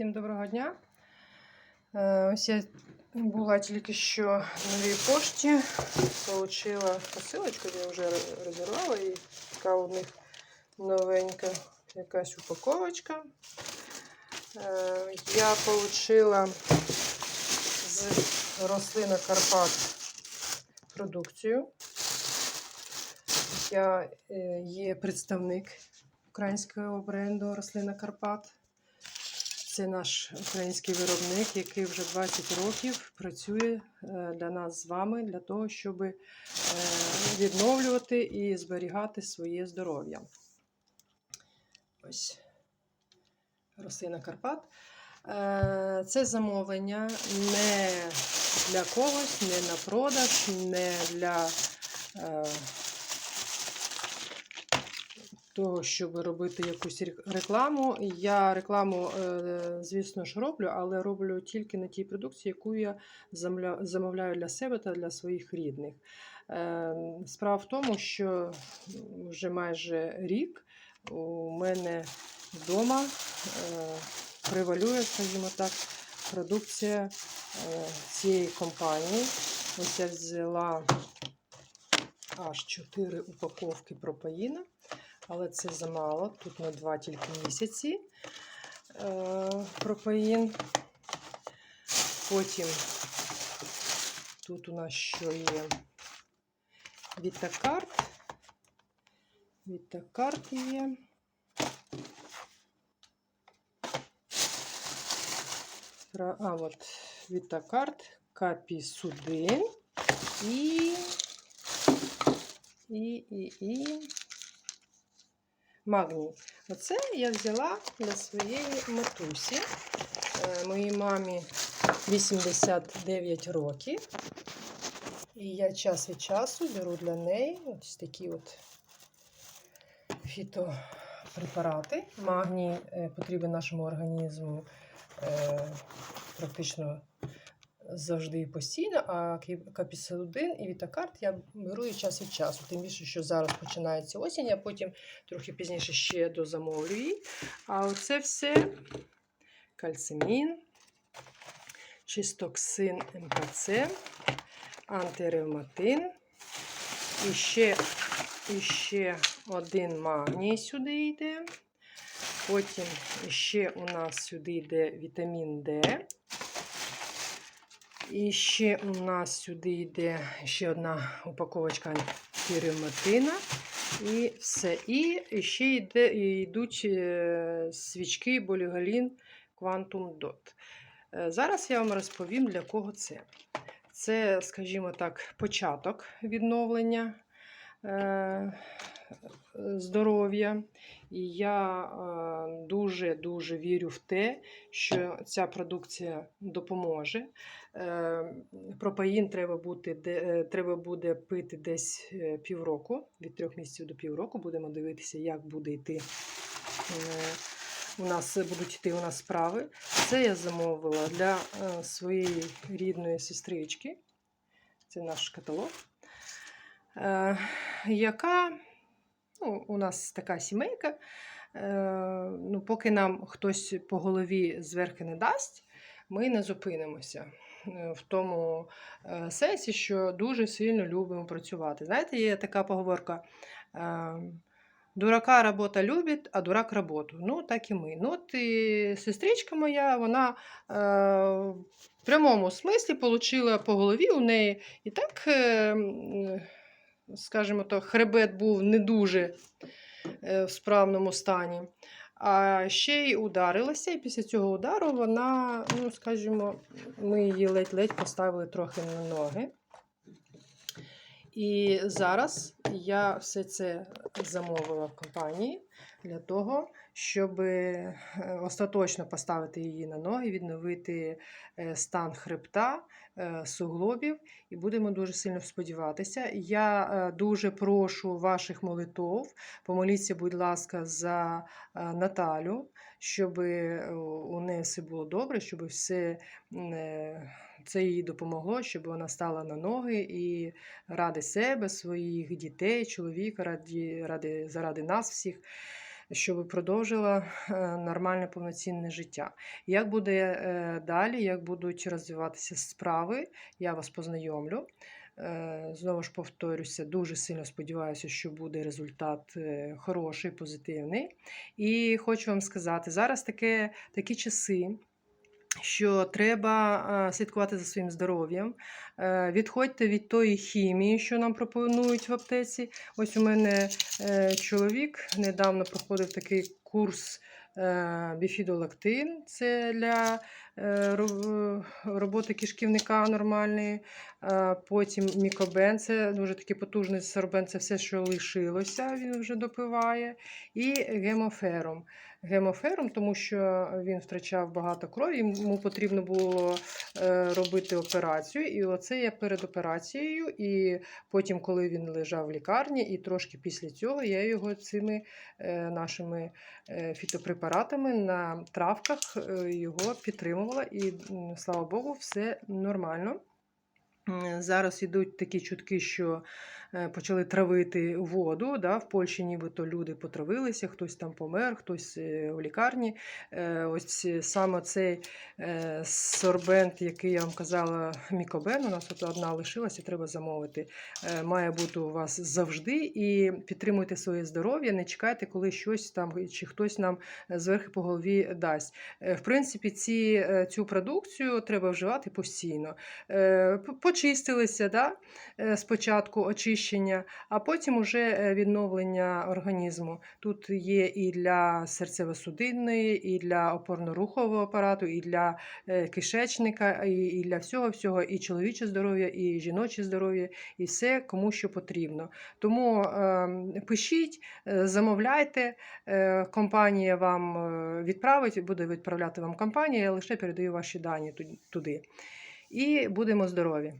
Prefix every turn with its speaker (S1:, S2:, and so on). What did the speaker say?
S1: Всім доброго дня. Е, Ось я була тільки що на новій пошті, отримала посилочку, я вже розірвала, і така у них новенька якась упаковочка. Е, Я отримала з рослина Карпат продукцію. Я е, є представник українського бренду Рослина Карпат. Це наш український виробник, який вже 20 років працює е, для нас з вами для того, щоб е, відновлювати і зберігати своє здоров'я. Ось рослина Карпат. Е, Це замовлення не для когось, не на продаж, не для того, щоб робити якусь рекламу. Я рекламу, е, звісно ж, роблю, але роблю тільки на тій продукції, яку я замовляю для себе та для своїх рідних. Е, Справа в тому, що вже майже рік у мене вдома е, превалює, скажімо так, продукція цієї компанії. Ось я взяла аж 4 упаковки пропаїна але це замало. Тут на 2 тільки місяці е, пропаїн. Потім тут у нас що є Вітакарт. Вітакарт є. А, от Вітакарт, Капісудин і, і, і, і магній. Оце я взяла для своєї матусі. Е, Моїй мамі 89 років. І я час від часу беру для неї ось такі от фітопрепарати. Магній е, потрібен нашому організму е, практично завжди і постійно, а капісодин і вітакарт я беру і час від часу. Тим більше, що зараз починається осінь, я потім трохи пізніше ще дозамовлю її. А оце все кальцимін, чистоксин МКЦ, антиревматин. І ще, і ще один магній сюди йде. Потім ще у нас сюди йде вітамін Д. І ще у нас сюди йде ще одна упаковочка антиревматина. І все. І ще йде, йдуть е, свічки Болігалін Quantum Dot. Е, Зараз я вам розповім, для кого це. Це, скажімо так, початок відновлення здоров'я. І я е, дуже-дуже вірю в те, що ця продукція допоможе. Е, Пропаїн треба, бути, е, треба буде пити десь е, півроку, від трьох місяців до півроку. Будемо дивитися, як буде йти. е, У нас будуть йти у нас справи. Це я замовила для е, своєї рідної сестрички. Це наш каталог. Е, Яка ну, у нас така сімейка. Е, ну, поки нам хтось по голові зверхи не дасть, ми не зупинимося е, в тому сенсі, що дуже сильно любимо працювати. Знаєте, є така поговорка. Дурака робота любить, а дурак роботу. Ну, так і ми. Ну, і сестричка моя, вона в прямому смислі отримала по голові у неї. І так, скажімо так, хребет був не дуже е, в справному стані. А ще й ударилася, і після цього удару вона, ну, скажімо, ми її ледь-ледь поставили трохи на ноги. І зараз я все це замовила в компанії для того, щоб е, остаточно поставити її на ноги, відновити е, стан хребта, е, суглобів, і будемо дуже сильно сподіватися. Я дуже прошу ваших молитов. Помоліться, будь ласка, за Наталю, щоб у неї все було добре, щоб все це їй допомогло, щоб вона стала на ноги і ради себе, своїх дітей, чоловіка, ради, ради, заради нас всіх. щоб продовжила е, нормальне повноцінне життя. Як буде е, далі, як будуть розвиватися справи, я вас познайомлю. Е, Знову ж повторюся, дуже сильно сподіваюся, що буде результат хороший, позитивний. І хочу вам сказати, зараз таке, такі часи, що треба слідкувати за своїм здоров'ям. Е, Відходьте від тої хімії, що нам пропонують в аптеці. Ось у мене е, чоловік недавно проходив такий курс е, біфідолактин. Це для роботи кишківника нормальної. Потім мікобен, це дуже такий потужний сорбен, це все, що лишилося, він вже допиває. І гемоферум. Гемоферум, тому що він втрачав багато крові, йому потрібно було е, робити операцію. І оце я перед операцією. І потім, коли він лежав в лікарні, і трошки після цього я його цими е, нашими е, фітопрепаратами на травках його підтримувала. І слава Богу, все нормально. Зараз йдуть такі чутки, що почали травити воду. Да? В Польщі нібито люди потравилися, хтось там помер, хтось е, в лікарні. Е, Ось е, саме цей е, сорбент, який я вам казала, мікобен, у нас от одна лишилася, треба замовити. Е, Має бути у вас завжди. І підтримуйте своє здоров'я, не чекайте, коли щось там чи хтось нам зверху по голові дасть. Е, В принципі, ці, е, цю продукцію треба вживати постійно. Е, Почистилися да? е, спочатку очищення, а потім уже е, відновлення організму. Тут є і для серцево-судинної, і для опорно-рухового апарату, і для е, кишечника, і, для всього-всього, і чоловіче здоров'я, і жіноче здоров'я, і все кому що потрібно. Тому е, пишіть, е, замовляйте, компанія вам відправить, буде відправляти вам компанія, я лише передаю ваші дані туди. І будемо здорові!